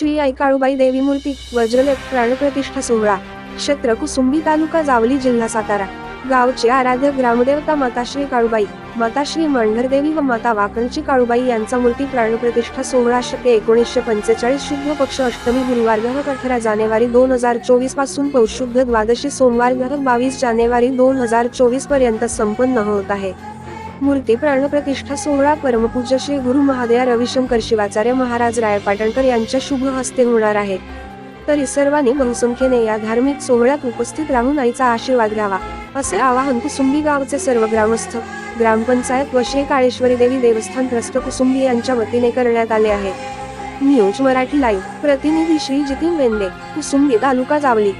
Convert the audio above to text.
श्री आई काळूबाई देवी मूर्ती वज्रलेख प्राणप्रतिष्ठा सोहळा क्षेत्र कुसुंबी तालुका जावली जिल्हा सातारा. गावचे आराध्य ग्रामदेवता मताश्री काळूबाई मताश्री मंढरदेवी व माता वाकणची काळूबाई यांचा मूर्ती प्राणप्रतिष्ठा सोहळा शके एकोणीसशे पंचेचाळीस शुद्ध पक्ष अष्टमी गुरुवार ग्रह अठरा जानेवारी दोन हजार चोवीसपासून पौष शुद्ध द्वादशी सोमवार ग्रह बावीस जानेवारी दोन हजार चोवीसपर्यंत संपन्न होत आहे. मूर्ती प्राणप्रतिष्ठा सोहळा परमपूज्य श्री गुरु महादया रविशंकर शिवाचार्य महाराज राय पाटणकर यांच्या शुभ हस्ते होणार आहे. तरी सर्वांनी बहुसंख्येने या धार्मिक सोहळ्यात उपस्थित राहून आईचा आशीर्वाद घ्यावा असे आवाहन कुसुंबी गावचे सर्व ग्रामस्थ ग्रामपंचायत व श्री काळेश्वरी देवी देवस्थान ट्रस्ट कुसुंबी यांच्या वतीने करण्यात आले आहे. न्यूज मराठी लाईव्ह प्रतिनिधी श्री जितीन वेंदे कुसुंबी तालुका जावली